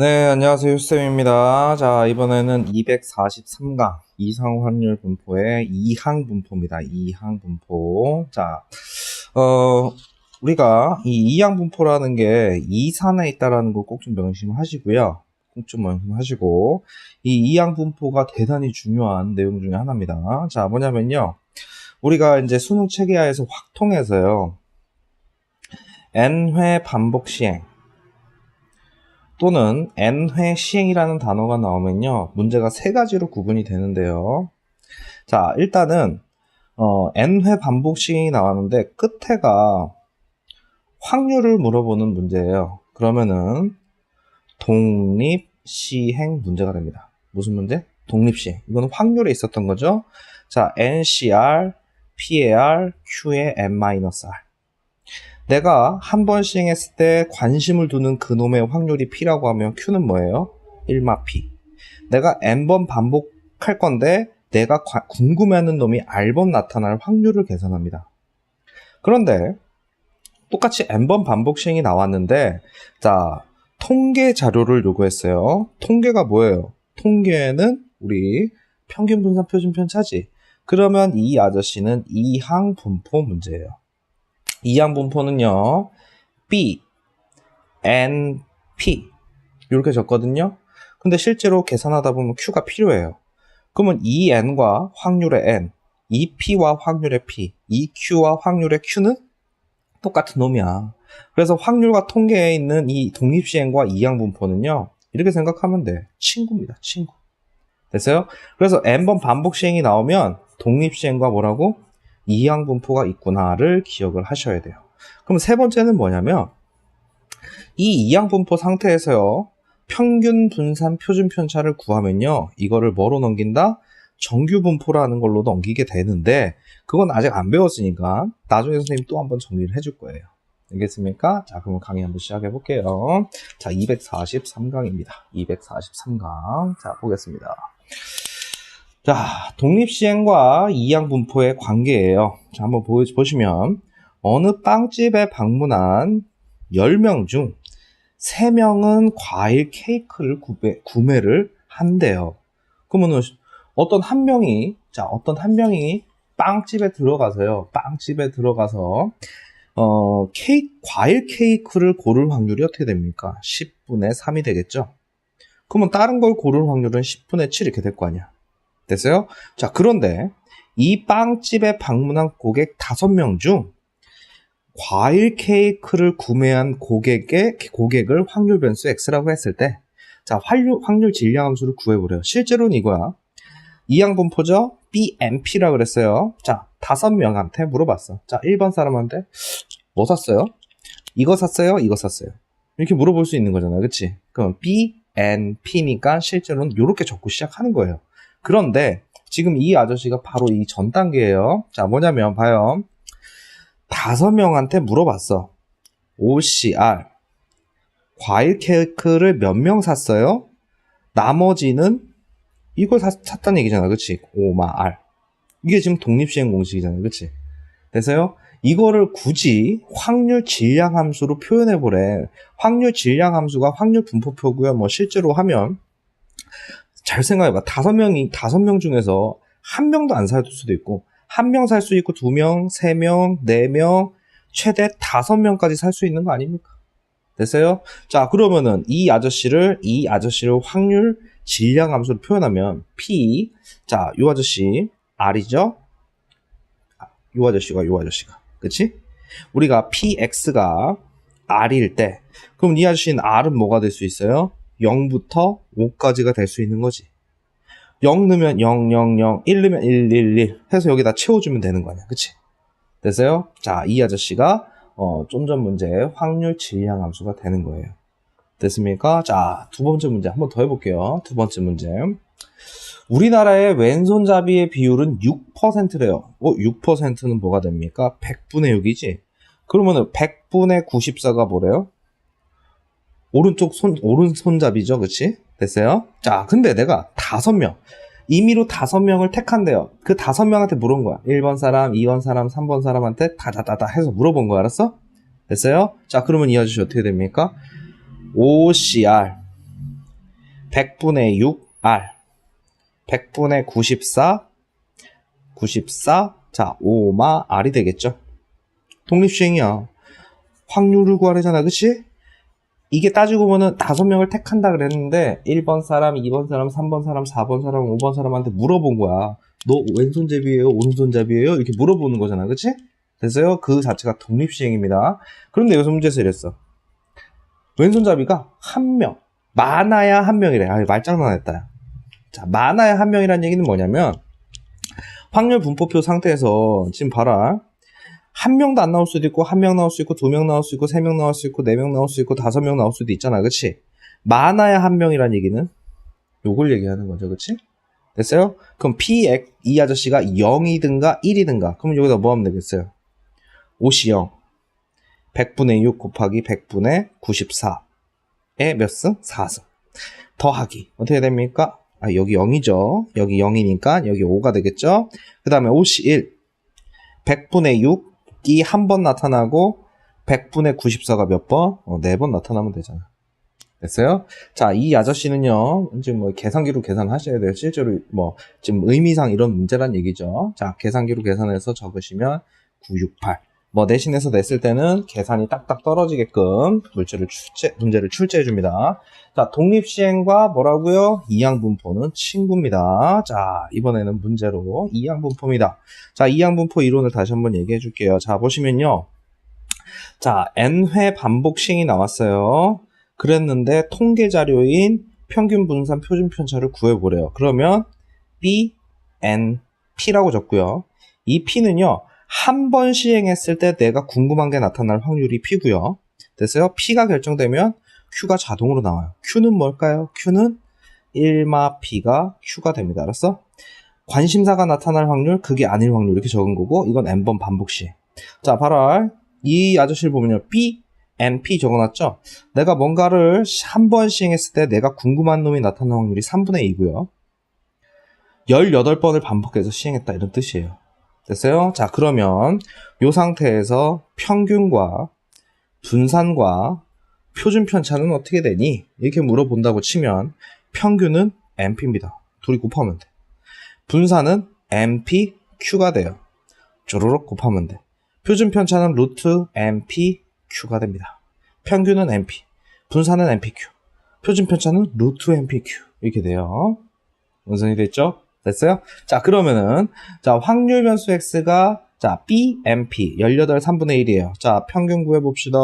네, 안녕하세요. 쌤입니다. 자, 이번에는 243강 이상 확률 분포의 이항 분포입니다. 이항 분포. 자, 어, 우리가 이 이항 분포라는 게 이산에 있다라는 거 꼭 좀 명심하시고요. 꼭 좀 명심하시고 이 이항 분포가 대단히 중요한 내용 중에 하나입니다. 자, 뭐냐면요. 우리가 이제 수능 체계하에서 확통해서요. n회 반복 시행 또는 n회 시행이라는 단어가 나오면요. 문제가 세 가지로 구분이 되는데요. 자, 일단은 어, n회 반복 시행이 나왔는데 끝에가 확률을 물어보는 문제예요. 그러면은 독립 시행 문제가 됩니다. 무슨 문제? 독립 시행. 이거는 확률에 있었던 거죠. 자, NCR, PAR, Q의 N-R. 내가 한 번 시행했을 때 관심을 두는 그놈의 확률이 P라고 하면 Q는 뭐예요? 1마 P. 내가 N번 반복할 건데 내가 과- 궁금해하는 놈이 R번 나타날 확률을 계산합니다. 그런데 똑같이 N번 반복 시행이 나왔는데 자 통계 자료를 요구했어요. 통계가 뭐예요? 통계는 우리 평균 분산 표준 편 차지. 그러면 이 아저씨는 이항 분포 문제예요. 이항 분포는요. B, N, P 이렇게 적거든요. 근데 실제로 계산하다 보면 Q가 필요해요. 그러면 이 N과 확률의 N, 이 P와 확률의 P, 이 Q와 확률의 Q는 똑같은 놈이야. 그래서 확률과 통계에 있는 이 독립시행과 이항 분포는요. 이렇게 생각하면 돼. 친구입니다. 친구. 됐어요? 그래서 n번 반복 시행이 나오면 독립시행과 뭐라고? 이항 분포가 있구나를 기억을 하셔야 돼요. 그럼 세 번째는 뭐냐면 이 이항 분포 상태에서요. 평균 분산 표준 편차를 구하면요. 이거를 뭐로 넘긴다? 정규 분포라는 걸로 넘기게 되는데 그건 아직 안 배웠으니까 나중에 선생님 또 한번 정리를 해줄 거예요. 알겠습니까? 자, 그럼 강의 한번 시작해 볼게요. 자, 243강입니다. 243강. 자, 보겠습니다. 자, 독립시행과 이항 분포의 관계예요. 자, 한번 보, 보시면 어느 빵집에 방문한 10명 중 3명은 과일 케이크를 구매, 구매를 한대요. 그러면은 어떤 한 명이 자, 어떤 한 명이 빵집에 들어가서요. 빵집에 들어가서 어, 케이크, 과일 케이크를 고를 확률이 어떻게 됩니까? 10분의 3이 되겠죠? 그러면 다른 걸 고를 확률은 10분의 7 이렇게 될 거 아니야. 됐어요? 자, 그런데 이 빵집에 방문한 고객 5명 중 과일 케이크를 구매한 고객의, 고객을 확률 변수 X라고 했을 때, 자, 확률, 확률 질량 함수를 구해보래요. 실제로는 이거야. 이항 분포죠? BMP라 그랬어요. 자, 다섯 명한테 물어봤어. 자, 1번 사람한테 뭐 샀어요? 이거 샀어요? 이거 샀어요? 이렇게 물어볼 수 있는 거잖아. 그치? 그럼 BNP니까 실제로는 이렇게 적고 시작하는 거예요. 그런데 지금 이 아저씨가 바로 이 전 단계예요. 자, 뭐냐면 봐요. 다섯 명한테 물어봤어. OCR 과일 케이크를 몇 명 샀어요? 나머지는 이걸 사- 샀다는 얘기잖아. 그치? 오마 R. 이게 지금 독립시행 공식이잖아요. 그치? 됐어요? 이거를 굳이 확률 질량 함수로 표현해 보래. 확률 질량 함수가 확률 분포표고요. 뭐 실제로 하면 잘 생각해봐. 다섯 명이 다섯 명 중에서 한 명도 안 살 수도 있고 한 명 살 수 있고 두 명, 세 명, 네 명, 최대 다섯 명까지 살 수 있는 거 아닙니까? 됐어요? 자 그러면은 이 아저씨를 이 아저씨를 확률 질량 함수로 표현하면 P 자 요 아저씨 R이죠? 아, 요 아저씨가 요 아저씨가 그치? 우리가 PX가 R일 때 그럼 이 아저씨는 R은 뭐가 될 수 있어요? 0부터 5까지가 될 수 있는 거지 0 넣으면 0, 0, 0, 1 넣으면 1, 1, 1 해서 여기다 채워주면 되는 거 아니야 그치? 됐어요? 자 이 아저씨가 어, 좀 전 문제의 확률 질량 함수가 되는 거예요 됐습니까? 자, 두 번째 문제 한번 더 해볼게요. 두 번째 문제. 우리나라의 왼손잡이의 비율은 6%래요. 어, 6%는 뭐가 됩니까? 100분의 6이지? 그러면은 100분의 94가 뭐래요? 오른쪽 손, 오른손잡이죠. 그치? 됐어요? 자, 근데 내가 다섯 명 임의로 다섯 명을 택한대요. 그 다섯 명한테 물은 거야. 1번 사람, 2번 사람, 3번 사람한테 다다다다 해서 물어본 거야. 알았어? 됐어요? 자, 그러면 이 아저씨 어떻게 됩니까? OCR 100분의 6 R 100분의 94 94 자, 5마 R이 되겠죠. 독립주행이야. 확률을 구하래잖아, 그치? 이게 따지고 보면 다섯 명을 택한다 그랬는데 1번 사람, 2번 사람, 3번 사람, 4번 사람, 5번 사람한테 물어본 거야. 너 왼손잡이에요? 오른손잡이에요? 이렇게 물어보는 거잖아. 그치? 됐어요? 그 자체가 독립시행입니다. 그런데 여기서 문제에서 이랬어. 왼손잡이가 한 명. 많아야 한 명이래. 아, 말장난 했다. 자, 많아야 한 명이라는 얘기는 뭐냐면 확률 분포표 상태에서 지금 봐라. 한 명도 안 나올 수도 있고, 한 명 나올 수 있고, 두 명 나올 수 있고, 세 명 나올 수 있고, 네 명 나올 수 있고, 다섯 명 나올 수도 있잖아. 그치? 많아야 한 명이란 얘기는 요걸 얘기하는 거죠. 그치? 됐어요? 그럼 P, 이 아저씨가 0이든가 1이든가. 그럼 여기다 뭐 하면 되겠어요? 5이 0. 100분의 6 곱하기 100분의 94에 몇 승? 4승. 더하기. 어떻게 됩니까? 아, 여기 0이죠. 여기 0이니까 여기 5가 되겠죠. 그 다음에 5시 1. 100분의 6 이 한 번 나타나고 100분의 94가 몇 번? 어, 4번 나타나면 되잖아. 됐어요? 자, 이 아저씨는요, 이제 뭐 계산기로 계산하셔야 돼요. 실제로 뭐, 지금 의미상 이런 문제란 얘기죠. 자, 계산기로 계산해서 적으시면 968. 뭐, 내신에서 냈을 때는 계산이 딱딱 떨어지게끔 물질을 출제, 문제를 출제해 줍니다. 자, 독립시행과 뭐라고요? 이항분포는 친구입니다. 자, 이번에는 문제로 이항분포입니다. 자, 이항분포 이론을 다시 한번 얘기해 줄게요. 자, 보시면요. 자, n회 반복 시행이 나왔어요. 그랬는데 통계 자료인 평균 분산 표준 편차를 구해 보래요. 그러면 B, N, P라고 적고요. 이 P는요. 한 번 시행했을 때 내가 궁금한 게 나타날 확률이 P고요. 됐어요? P가 결정되면 Q가 자동으로 나와요. Q는 뭘까요? Q는 1마 P가 Q가 됩니다. 알았어? 관심사가 나타날 확률, 그게 아닐 확률 이렇게 적은 거고 이건 N번 반복 시행. 자, 봐라. 이 아저씨를 보면요. B, NP 적어놨죠? 내가 뭔가를 한 번 시행했을 때 내가 궁금한 놈이 나타나는 확률이 3분의 2고요. 18번을 반복해서 시행했다 이런 뜻이에요. 됐어요? 자 그러면 이 상태에서 평균과 분산과 표준 편차는 어떻게 되니? 이렇게 물어본다고 치면 평균은 NP입니다. 둘이 곱하면 돼. 분산은 NP, Q가 돼요. 쪼르륵 곱하면 돼. 표준 편차는 루트 NP, Q가 됩니다. 평균은 NP, 분산은 NPQ, 표준 편차는 루트 NPQ 이렇게 돼요. 원선이 됐죠? 됐어요? 자 그러면은 자 확률 변수 x가 자 BMP 18 3분의 1이에요. 자 평균 구해봅시다.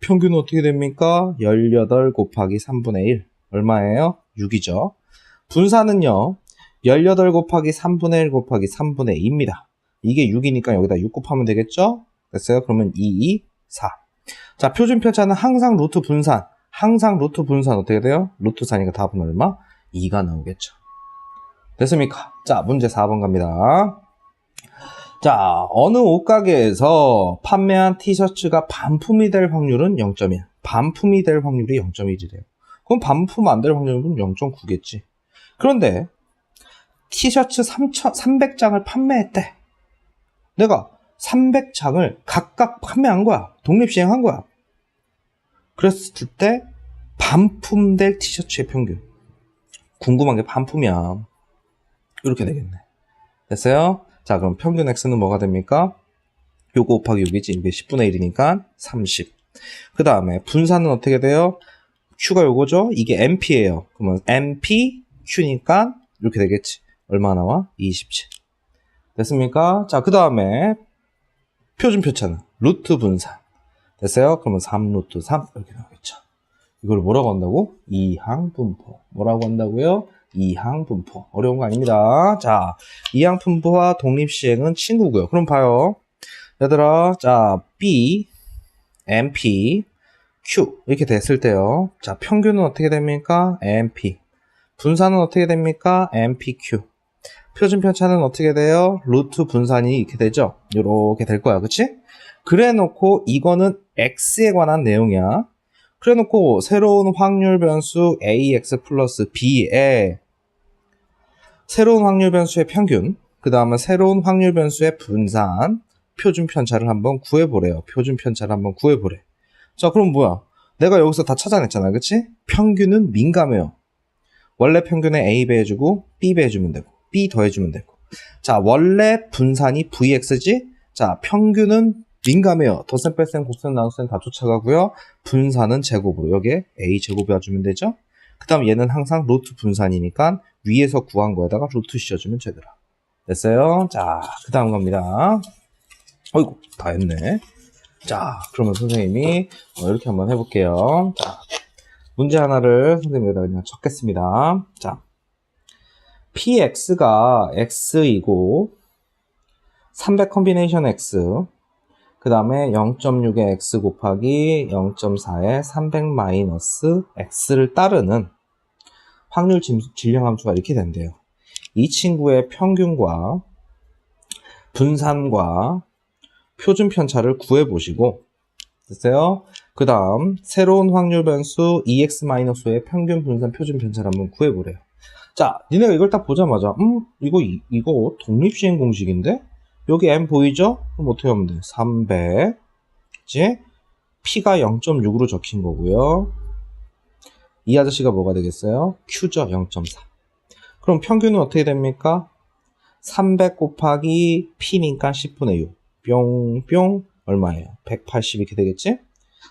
평균은 어떻게 됩니까? 18 곱하기 3분의 1 얼마예요? 6이죠. 분산은요 18 곱하기 3분의 1 곱하기 3분의 2입니다. 이게 6이니까 여기다 6 곱하면 되겠죠? 됐어요? 그러면 2, 2, 4. 자, 표준 편차는 항상 루트 분산. 항상 루트 분산 어떻게 돼요? 루트 사니까 답은 얼마? 2가 나오겠죠. 됐습니까? 자, 문제 4번 갑니다. 자, 어느 옷가게에서 판매한 티셔츠가 반품이 될 확률은 0.1. 반품이 될 확률이 0.1이래요. 그럼 반품 안 될 확률은 0.9겠지. 그런데 티셔츠 300장을 판매했대. 내가 300장을 각각 판매한 거야. 독립시행한 거야. 그랬을 때 반품될 티셔츠의 평균. 궁금한 게 반품이야. 이렇게 되겠네. 됐어요? 자, 그럼 평균 X는 뭐가 됩니까? 요거 곱하기 여기지. 이게 10분의 1이니까 30. 그 다음에 분산은 어떻게 돼요? Q가 요거죠? 이게 MP예요. 그러면 MP, Q니까 이렇게 되겠지. 얼마 나와? 27. 됐습니까? 자, 그 다음에 표준 표차는 루트 분산. 됐어요? 그러면 3루트 3 이렇게 나오겠죠. 이걸 뭐라고 한다고? 이항 분포. 뭐라고 한다고요? 이항 분포. 어려운 거 아닙니다. 자, 이항 분포와 독립 시행은 친구고요. 그럼 봐요. 얘들아, 자, B, MP, Q 이렇게 됐을 때요. 자, 평균은 어떻게 됩니까? MP. 분산은 어떻게 됩니까? MPQ. 표준 편차는 어떻게 돼요? 루트 분산이 이렇게 되죠? 이렇게 될 거야. 그치? 그래 놓고 이거는 x에 관한 내용이야. 그래 놓고 새로운 확률 변수 ax 플러스 b에 새로운 확률 변수의 평균, 그 다음에 새로운 확률 변수의 분산, 표준 편차를 한번 구해보래요. 표준 편차를 한번 구해보래. 자, 그럼 뭐야? 내가 여기서 다 찾아냈잖아. 그치? 평균은 민감해요. 원래 평균에 A 배해주고 B 배해주면 되고 B 더해주면 되고 자 원래 분산이 VX지 자 평균은 민감해요 덧셈 뺄셈 곱셈 나눗셈 다 쫓아가고요 분산은 제곱으로 여기에 A 제곱 해주면 되죠 그 다음 얘는 항상 루트 분산이니까 위에서 구한 거에다가 루트 씌워주면 되더라. 됐어요? 자 그 다음 겁니다. 어이구 다 했네. 자 그러면 선생님이 어, 이렇게 한번 해볼게요. 자 문제 하나를 선생님 여기다 그냥 적겠습니다. 자, px가 x이고 300 컨비네이션 x 그 다음에 0.6의 x 곱하기 0.4의 300 마이너스 x를 따르는 확률 진- 질량함수가 이렇게 된대요. 이 친구의 평균과 분산과 표준 편차를 구해 보시고 됐어요? 그 다음 새로운 확률 변수 EX-5의 평균 분산 표준 편차를 한번 구해 보래요. 자, 니네가 이걸 딱 보자마자 음 이거 이, 이거 독립시행 공식인데 여기 m 보이죠? 그럼 어떻게 하면 돼? 300 이제 p가 0.6으로 적힌 거고요. 이 아저씨가 뭐가 되겠어요? q죠 0.4. 그럼 평균은 어떻게 됩니까? 300 곱하기 p니까 10분의 6. 뿅뿅 얼마예요? 180 이렇게 되겠지?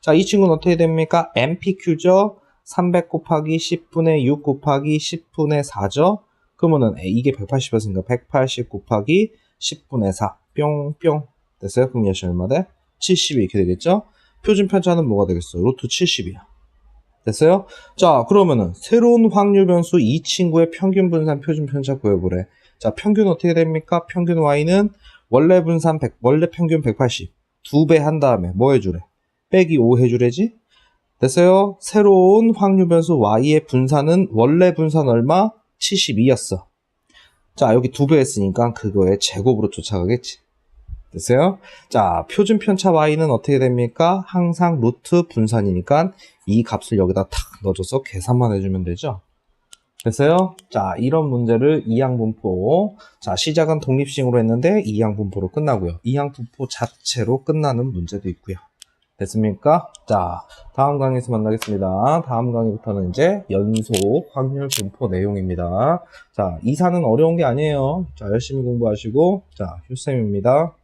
자, 이 친구는 어떻게 됩니까? MPQ죠? 300 곱하기 10분의 6 곱하기 10분의 4죠? 그러면은 이게 180이었으니까 180 곱하기 10분의 4 뿅뿅 됐어요? 그럼 몇이 얼마 돼? 70이 이렇게 되겠죠? 표준 편차는 뭐가 되겠어? 루트 70이야. 됐어요? 자, 그러면은 새로운 확률 변수 이 친구의 평균 분산 표준 편차 구해보래. 자, 평균 어떻게 됩니까? 평균 y는 원래 분산 100, 원래 평균 180. 두 배 한 다음에 뭐 해주래? 빼기 5 해주래지? 됐어요? 새로운 확률 변수 y의 분산은 원래 분산 얼마? 72였어. 자, 여기 두 배 했으니까 그거의 제곱으로 쫓아가겠지. 됐어요? 자, 표준 편차 y는 어떻게 됩니까? 항상 루트 분산이니까 이 값을 여기다 탁 넣어줘서 계산만 해주면 되죠. 됐어요? 자, 이런 문제를 이항분포. 자, 시작은 독립식으로 했는데 이항분포로 끝나고요. 이항분포 자체로 끝나는 문제도 있고요. 됐습니까? 자, 다음 강의에서 만나겠습니다. 다음 강의부터는 이제 연속 확률 분포 내용입니다. 자, 이사는 어려운 게 아니에요. 자, 열심히 공부하시고, 자, 휴쌤입니다.